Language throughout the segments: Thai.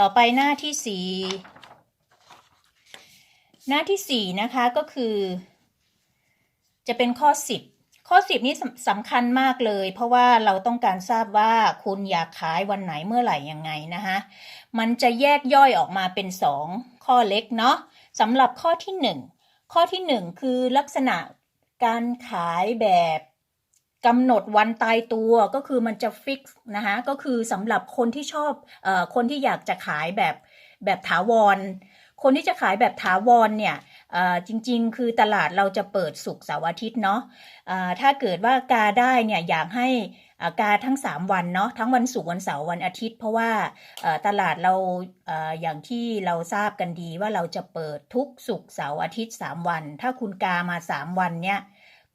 ต่อไปหน้าที่สี่หน้าที่สี่นะคะก็คือ จะเป็นข้อสิบข้อสิบนี้สำสำคัญมากเลย เพราะว่าเราต้องการทราบว่าคุณอยากขายวันไหนเมื่อไหร่ยังไงนะคะมันจะแยกย่อยออกมาเป็นสองข้อเล็กเนาะสำหรับข้อที่หนึ่งข้อที่หนึ่งคือลักษณะการขายแบบ กำหนดวันตายตัวก็คือมันจะฟิกนะคะก็คือสำหรับคนที่ชอบอคนที่อยากจะขายแบบแบบถาวร คนที่จะขายแบบถาวรเนี่ยจริงๆ คือตลาดเราจะเปิดศุกเสาร์อาทิตย์เนาะอ่าถ้าเกิดว่ากาได้เนี่ยอยากให้กาทั้ง 3 วันเนาะทั้งวันศุกร์วันเสาร์วันอาทิตย์ เพราะว่าตลาดเราออย่างที่เราทราบกันดีว่าเราจะเปิดทุกศุกร์เสาร์อาทิตย์ 3 วัน ถ้าคุณกามา 3 วันเนี่ย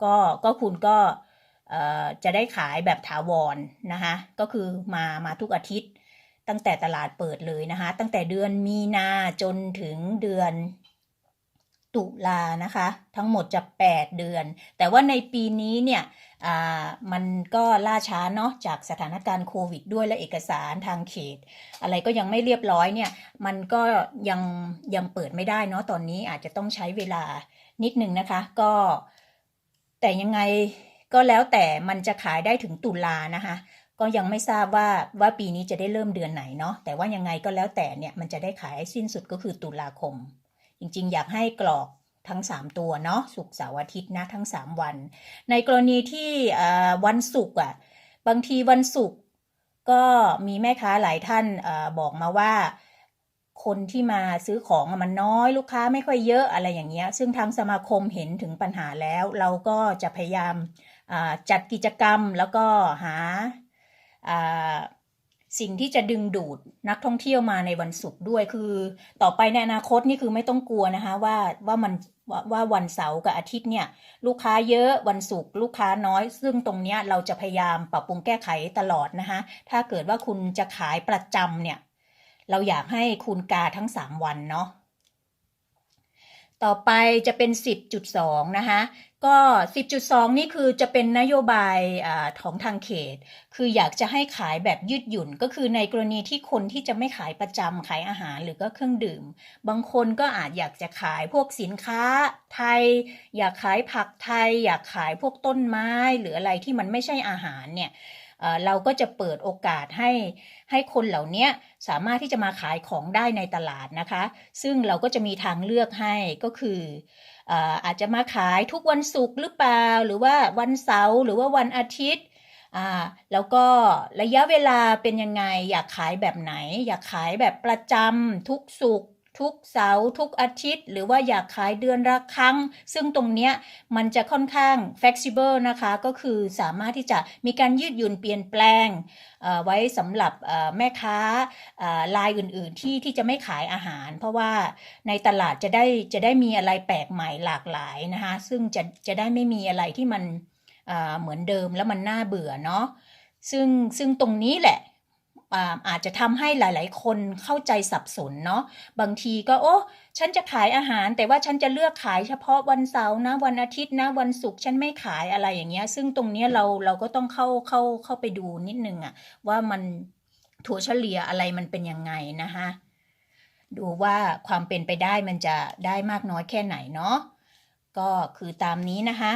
ก็ก็คุณก็ จะได้ขายแบบถาวรนะคะ ก็คือมามาทุกอาทิตย์ ตั้งแต่ตลาดเปิดเลยนะคะ ตั้งแต่เดือนมีนาจนถึงเดือนตุลานะคะ ทั้งหมดจะ 8 เดือน แต่ว่าในปีนี้เนี่ยมันก็ล่าช้าเนาะจากสถานการณ์โควิดด้วยและเอกสารทางเขต อะไรก็ยังไม่เรียบร้อยเนี่ย มันก็ยังยังเปิดไม่ได้เนาะตอนนี้อาจจะต้องใช้เวลานิดนึงนะคะ ก็แต่ยังไง ก็แล้วแต่มันจะขายได้ถึงตุลานะคะก็ยังไม่ทราบว่าว่าปีนี้จะได้เริ่มเดือนไหนเนาะแต่ว่ายังไงก็แล้วแต่เนี่ยมันจะได้ขายสิ้นสุดก็คือตุลาคม จริงๆ อยากให้กรอกทั้ง 3 ตัวเนาะศุกร์เสาร์อาทิตย์นะทั้ง 3 วัน ในกรณีที่อ่อวันศุกร์อะบางทีวันศุกร์ก็มีแม่ค้าหลายท่านอบอกมาว่าคนที่มาซื้อของมันน้อยลูกค้าไม่ค่อยเยอะอะไรอย่างเงี้ย ซึ่งทางสมาคมเห็นถึงปัญหาแล้ว เราก็จะพยายาม จัดกิจกรรมแล้วก็หาสิ่งที่จะดึงดูดนักท่องเที่ยวมาในวันศุกร์ด้วยคือ ต่อไปในอนาคตนี่คือไม่ต้องกลัวนะคะว่าว่ามันว่าว่าวันเสาร์กับอาทิตย์เนี่ย ลูกค้าเยอะวันศุกร์ลูกค้าน้อย ซึ่งตรงเนี้ยเราจะพยายามปรับปรุงแก้ไขตลอดนะคะถ้าเกิดว่าคุณจะขายประจำเนี่ย เราอยากให้คุณกาทั้ง 3 วันเนาะต่อไปจะเป็น 10.2 นะคะ ก็ 10.2 นี่คือจะเป็นนโยบายอของทางเขต คืออยากจะให้ขายแบบยืดหยุ่น ก็คือในกรณีที่คนที่จะไม่ขายประจำขายอาหารหรือก็เครื่องดื่ม บางคนก็อาจอยากจะขายพวกสินค้าไทย อยากขายผักไทย อยากขายพวกต้นไม้ หรืออะไรที่มันไม่ใช่อาหารเนี่ย เราก็จะเปิดโอกาสให้ให้คนเหล่านี้สามารถที่จะมาขายของได้ในตลาดนะคะ ซึ่งเราก็จะมีทางเลือกให้ก็คืออาจจะมาขายทุกวันศุกร์หรือเปล่า หรือว่าวันเสาร์หรือว่าวันอาทิตย์แล้วก็ระยะเวลาเป็นยังไง อยากขายแบบไหน อยากขายแบบประจำทุกศุกร์ ทุกเสาร์ทุกอาทิตย์ หรือว่าอยากขายเดือนละครั้ง ซึ่งตรงเนี้ยมันจะค่อนข้าง flexible นะคะ ก็คือสามารถที่จะมีการยืดหยุ่นเปลี่ยนแปลงไว้สำหรับแม่ค้าเอ่อรายอื่นๆที่ที่จะไม่ขายอาหาร เพราะว่าในตลาดจะได้จะได้มีอะไรแปลกใหม่หลากหลายนะคะ ซึ่งจะจะได้ไม่มีอะไรที่มันเหมือนเดิมแล้วมันน่าเบื่อเนาะซึ่งซึ่งตรงนี้แหละ อาจจะทำให้หลาย ๆ คนเข้าใจสับสนเนาะบางทีก็โอ้ฉันจะขายอาหาร แต่ว่าฉันจะเลือกขายเฉพาะวันเสาร์นะวันอาทิตย์นะวันศุกร์ฉันไม่ขายอะไรอย่างเงี้ย ซึ่งตรงเนี้ยเราเราก็ต้องเข้าเข้าเข้าไปดูนิดนึงอะว่ามันถั่วเฉลี่ยอะไรมันเป็นยังไงนะคะดูว่าความเป็นไปได้มันจะได้มากน้อยแค่ไหนเนาะก็คือตามนี้นะคะ